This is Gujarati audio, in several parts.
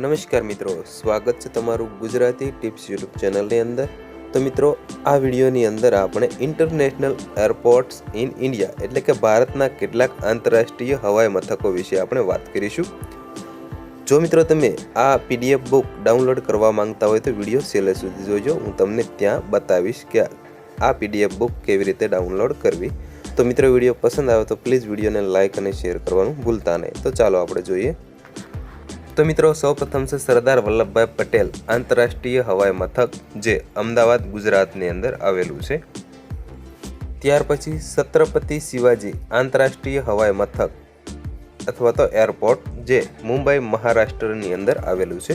નમસ્કાર મિત્રો, સ્વાગત છે તમારું ગુજરાતી ટિપ્સ યુટ્યુબ ચેનલની અંદર. તો મિત્રો, આ વિડીયોની અંદર આપણે ઇન્ટરનેશનલ એરપોર્ટ્સ ઇન ઇન્ડિયા, એટલે કે ભારતના કેટલાક આંતરરાષ્ટ્રીય હવાઈ મથકો વિશે આપણે વાત કરીશું. જો મિત્રો તમે આ પીડીએફ બુક ડાઉનલોડ કરવા માંગતા હોય તો વીડિયો છેલ્લે સુધી જોજો. હું તમને ત્યાં બતાવીશ કે આ પીડીએફ બુક કેવી રીતે ડાઉનલોડ કરવી. તો મિત્રો, વીડિયો પસંદ આવે તો પ્લીઝ વિડીયોને લાઇક અને શેર કરવાનું ભૂલતા નહીં. તો ચાલો આપણે જોઈએ. તો મિત્રો, સૌપ્રથમ છે સરદાર વલ્લભભાઈ પટેલ, આંતરરાષ્ટ્રીય હવાઈ મથક, જે અમદાવાદ, ગુજરાતની અંદર આવેલું છે. ત્યાર પછી છત્રપતિ શિવાજી આંતરરાષ્ટ્રીય હવાઈ મથક, અથવા તો એરપોર્ટ, જે મુંબઈ, મહારાષ્ટ્રની અંદર આવેલું છે.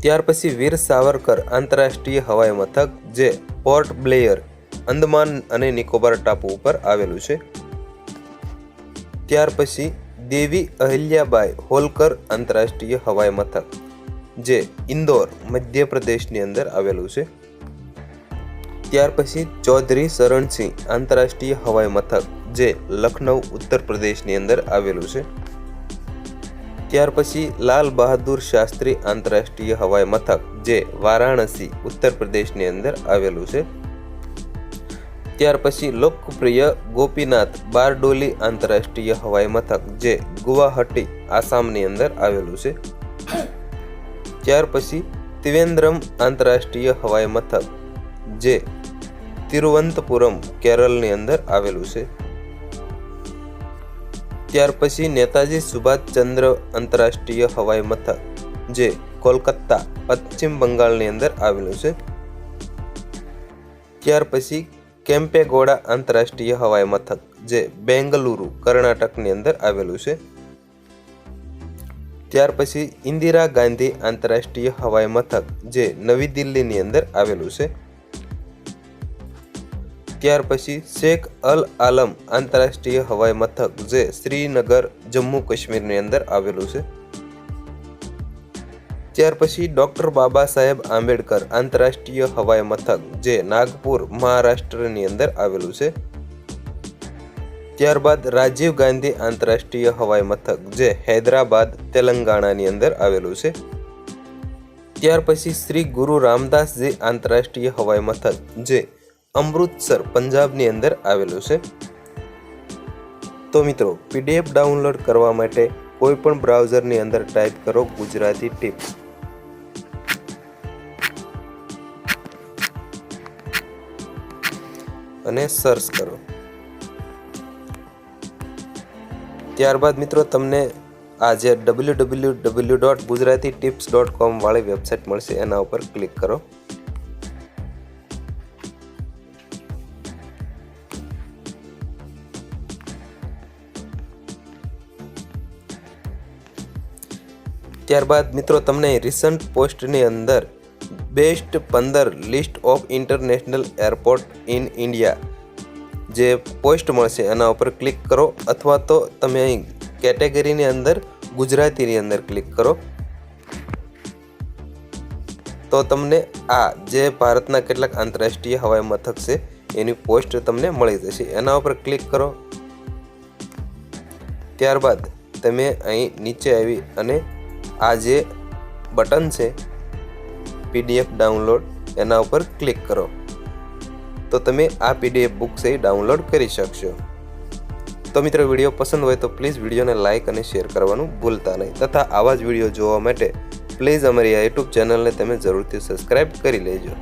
ત્યાર પછી વીર સાવરકર આંતરરાષ્ટ્રીય હવાઈ મથક, જે પોર્ટ બ્લેયર, અંદમાન અને નિકોબાર ટાપુ ઉપર આવેલું છે. ત્યાર પછી દેવી અહિલ્યાબાઈ હોલકર આંતરરાષ્ટ્રીય હવાઈ મથક, જે ઇન્દોર, મધ્યપ્રદેશની અંદર આવેલું છે. ત્યાર પછી ચૌધરી શરણસિંહ આંતરરાષ્ટ્રીય હવાઈ મથક, જે લખનૌ ઉત્તર પ્રદેશની અંદર આવેલું છે. ત્યાર પછી લાલ બહાદુર શાસ્ત્રી આંતરરાષ્ટ્રીય હવાઈ મથક, જે વારાણસી ઉત્તર પ્રદેશની અંદર આવેલું છે. ત્યાર પછી લોકપ્રિય ગોપીનાથ બારડોલી આંતરરાષ્ટ્રીય હવાઈ મથક, જે ગુવાહાટી, આસામની અંદર આવેલું છે. ત્યાર પછી ત્રિવેન્દ્રમ આંતરરાષ્ટ્રીય હવાઈ મથક, જે તિરુવનંતપુરમ, કેરળની અંદર આવેલું છે. ત્યાર પછી નેતાજી સુભાષચંદ્ર આંતરરાષ્ટ્રીય હવાઈ મથક, જે કોલકાતા, પશ્ચિમ બંગાળની અંદર આવેલું છે. ત્યાર પછી કેમ્પેગોડા આંતરરાષ્ટ્રીય હવાઈ મથક, જે બેંગલુરુ, કર્ણાટકની અંદર આવેલું છે. ત્યાર પછી ઇન્દિરા ગાંધી આંતરરાષ્ટ્રીય હવાઈ મથક, જે નવી દિલ્હીની અંદર આવેલું છે. ત્યાર પછી શેખ અલ આલમ આંતરરાષ્ટ્રીય હવાઈ મથક, જે શ્રીનગર, જમ્મુ કાશ્મીરની અંદર આવેલું છે. ત્યાર પછી ડૉક્ટર બાબા સાહેબ આંબેડકર આંતરરાષ્ટ્રીય હવાઈ મથક, જે નાગપુર, મહારાષ્ટ્રની અંદર આવેલું છે. ત્યારબાદ રાજીવ ગાંધી આંતરરાષ્ટ્રીય હવાઈ મથક, જે હૈદરાબાદ, તેલંગાણાની અંદર આવેલું છે. ત્યાર પછી શ્રી ગુરુ રામદાસજી આંતરરાષ્ટ્રીય હવાઈ મથક, જે અમૃતસર, પંજાબની અંદર આવેલું છે. તો મિત્રો, પીડીએફ ડાઉનલોડ કરવા માટે કોઈ પણ બ્રાઉઝરની અંદર ટાઈપ કરો ગુજરાતી ટિપ્સ અને સર્ચ કરો. ત્યારબાદ મિત્રો તમને આ જે W W W dot Gujarati tips dot com વાળી વેબસાઇટ મળશે. એના ઉપર ક્લિક કરો. ત્યારબાદ મિત્રો તમને રિસન્ટ પોસ્ટની અંદર બેસ્ટ પંદર list of international airport in India, જે પોસ્ટ મળશે. એના ઉપર ક્લિક કરો અથવા તો તમે અહીં કેટેગરીની અંદર ગુજરાતીની અંદર ક્લિક કરો. તો તમને આ જે ભારતના કેટલાક આંતરરાષ્ટ્રીય હવાઈ મથક છે, એની પોસ્ટ તમને મળી જશે. એના ઉપર ક્લિક કરો. ત્યારબાદ તમે અહીં નીચે આવી અને આ જે બટન છે પીડીએફ ડાઉનલોડ એના ઉપર ક્લિક કરો. તો તમે આ પીડીએફ બુક્સ એ ડાઉનલોડ કરી શકશો. તો મિત્રો વીડિયો પસંદ હોય તો પ્લીઝ વિડીયોને લાઇક અને શેર કરવાનું ભૂલતા નહીં. તથા આવા જ વીડિયો જોવા માટે પ્લીઝ અમારી આ યુટ્યુબ ચેનલને તમે જરૂરથી સબસ્ક્રાઈબ કરી લેજો.